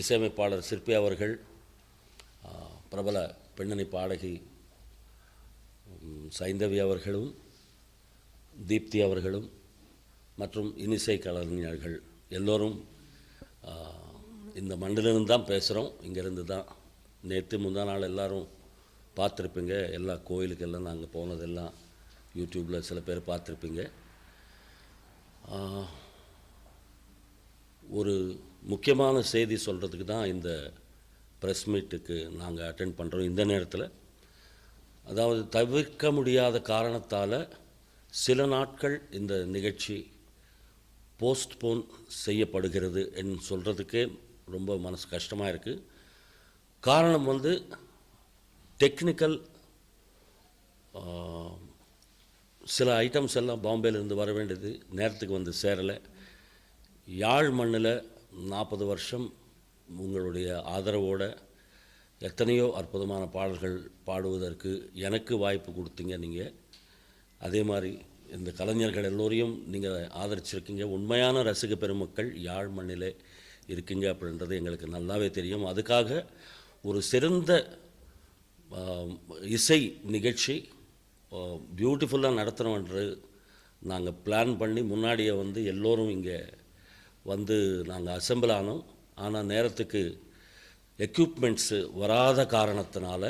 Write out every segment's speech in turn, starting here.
இசையமைப்பாளர் சிற்பி அவர்கள் பிரபல பெண்ணணி பாடகி சைந்தவி அவர்களும் தீப்தி அவர்களும் மற்றும் இனிசை கலைஞர்கள் எல்லோரும் இந்த மண்ணிலிருந்து தான் பேசுகிறோம் இங்கேருந்து தான் நேற்று முந்தா நாள் எல்லாரும் பார்த்துருப்பீங்க. எல்லா கோயிலுக்கெல்லாம் நாங்கள் போனதெல்லாம் யூடியூப்பில் சில பேர் பார்த்துருப்பீங்க. ஒரு முக்கியமான செய்தி சொல்கிறதுக்கு தான் இந்த ப்ரெஸ் மீட்டுக்கு நாங்கள் அட்டென்ட் பண்ணுறோம் இந்த நேரத்தில். அதாவது தவிர்க்க முடியாத காரணத்தால் சில நாட்கள் இந்த நிகழ்ச்சி போஸ்ட்போன் செய்யப்படுகிறது என்று சொல்கிறதுக்கே ரொம்ப மனசு கஷ்டமாக இருக்குது காரணம் வந்து டெக்னிக்கல் சில ஐட்டம்ஸ் எல்லாம் பாம்பேலேருந்து வர வேண்டியது நேரத்துக்கு வந்து சேரலை. யாழ் மண்ணில் நாற்பது வருஷம் உங்களுடைய ஆதரவோட எத்தனையோ அற்புதமான பாடல்கள் பாடுவதற்கு எனக்கு வாய்ப்பு கொடுத்தீங்க நீங்கள் அதே மாதிரி இந்த கலைஞர்கள் எல்லோரையும் நீங்கள் ஆதரிச்சிருக்கீங்க. உண்மையான ரசிக பெருமக்கள் யாழ் மண்ணிலே இருக்கீங்க அப்படின்றது எங்களுக்கு நல்லாவே தெரியும். அதுக்காக ஒரு சிறந்த இசை நிகழ்ச்சி பியூட்டிஃபுல்லாக நடத்தணுன்றது நாங்கள் பிளான் பண்ணி முன்னாடியே வந்து எல்லோரும் இங்கே வந்து நாங்கள் அசெம்பிள் ஆனோம். ஆனால் நேரத்துக்கு எக்யூப்மெண்ட்ஸு வராத காரணத்தினால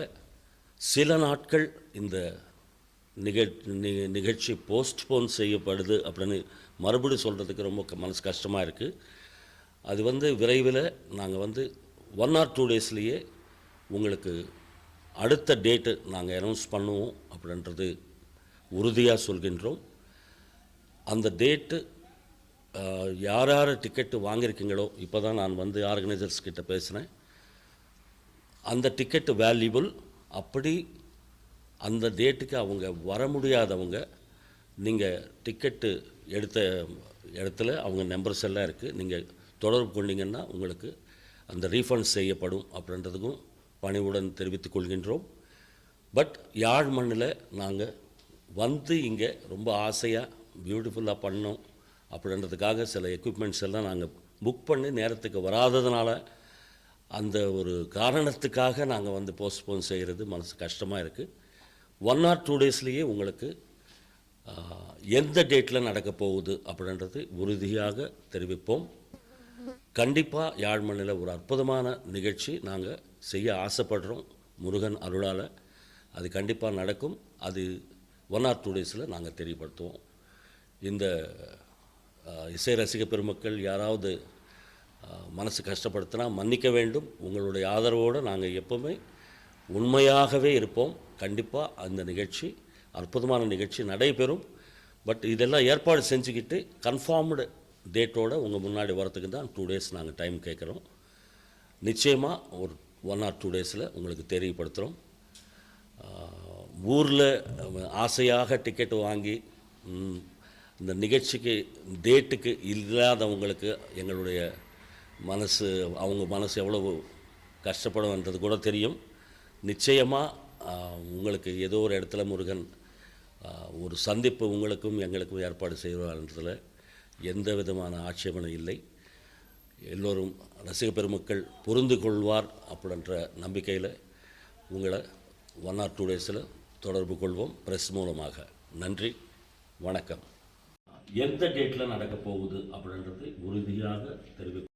சில நாட்கள் இந்த நிகழ் நிகழ்ச்சி போஸ்ட்போன் செய்யப்படுது அப்படின்னு மறுபடியும் சொல்கிறதுக்கு ரொம்ப மனசு கஷ்டமாக இருக்குது அது வந்து விரைவில் நாங்கள் வந்து ஒன் ஆர் டூ டேஸ்லேயே உங்களுக்கு அடுத்த டேட்டு நாங்கள் அனௌன்ஸ் பண்ணுவோம் அப்படின்றது உறுதியாக சொல்கின்றோம். அந்த டேட்டு யார் யார் டிக்கெட்டு வாங்கியிருக்கீங்களோ இப்போ தான் நான் வந்து ஆர்கனைசர்ஸ் கிட்ட பேசுகிறேன் அந்த டிக்கெட்டு வேல்யூபிள் அப்படி அந்த டேட்டுக்கு அவங்க வர முடியாதவங்க நீங்கள் டிக்கெட்டு எடுத்த இடத்துல அவங்க நம்பர்ஸ் எல்லாம் இருக்குது நீங்கள் தொடர்பு கொண்டீங்கன்னா உங்களுக்கு அந்த ரீஃபண்ட் செய்யப்படும் அப்படின்றதுக்கும் பணிவுடன் தெரிவித்துக் கொள்கின்றோம். பட் யாழ் மண்ணில் நாங்கள் வந்து இங்கே ரொம்ப ஆசையாக பியூட்டிஃபுல்லாக பண்ணோம். அப்படின்றதுக்காக சில எக்யூப்மெண்ட்ஸ் எல்லாம் நாங்கள் புக் பண்ணி நேரத்துக்கு வராததுனால அந்த ஒரு காரணத்துக்காக நாங்கள் வந்து போஸ்ட்போன் செய்கிறது மனசு கஷ்டமாக இருக்குது ஒன் ஆர் டூ டேஸ்லேயே உங்களுக்கு எந்த டேட்டில் நடக்க போகுது அப்படின்றது உறுதியாக தெரிவிப்போம். கண்டிப்பாக யாழ்மண்ணில் ஒரு அற்புதமான நிகழ்ச்சி நாங்கள் செய்ய ஆசைப்படுறோம் முருகன் அருளால். அது கண்டிப்பாக நடக்கும். அது ஒன் ஆர் டூ டேஸில் நாங்கள் தெரியப்படுத்துவோம். இந்த இசை ரசிக பெருமக்கள் யாராவது மனசு கஷ்டப்படுத்தினா மன்னிக்க வேண்டும். உங்களுடைய ஆதரவோடு நாங்கள் எப்போவுமே உண்மையாகவே இருப்போம். கண்டிப்பாக அந்த நிகழ்ச்சி அற்புதமான நிகழ்ச்சி நடைபெறும். பட் இதெல்லாம் ஏற்பாடு செஞ்சுக்கிட்டு கன்ஃபார்ம்டு டேட்டோட உங்கள் முன்னாடி வரத்துக்கு தான் டூ டேஸ் நாங்கள் டைம் கேட்குறோம். நிச்சயமாக ஒரு ஒன் ஆர் டூ டேஸில் உங்களுக்கு தெரியப்படுத்துகிறோம் ஊரில் ஆசையாக டிக்கெட் வாங்கி இந்த நிகழ்ச்சிக்கு டேட்டுக்கு இல்லாதவங்களுக்கு எங்களுடைய மனசு அவங்க மனசு எவ்வளவு கஷ்டப்படும்ன்றது கூட தெரியும். நிச்சயமாக உங்களுக்கு ஏதோ ஒரு இடத்துல முருகன் ஒரு சந்திப்பு உங்களுக்கும் எங்களுக்கும் ஏற்பாடு செய்வார்ன்றதில் எந்த விதமான ஆட்சேபனை இல்லை. எல்லோரும் ரசிக பெருமக்கள் புரிந்து கொள்வார் அப்படின்ற நம்பிக்கையில் உங்களை ஒன் ஆர் டூ டேஸில் தொடர்பு கொள்வோம். ப்ரெஸ் மூலமாக. நன்றி. வணக்கம். எந்த டேட்டில் நடக்க போகுது அப்படின்றது உறுதியாக தெரிவிக்கும்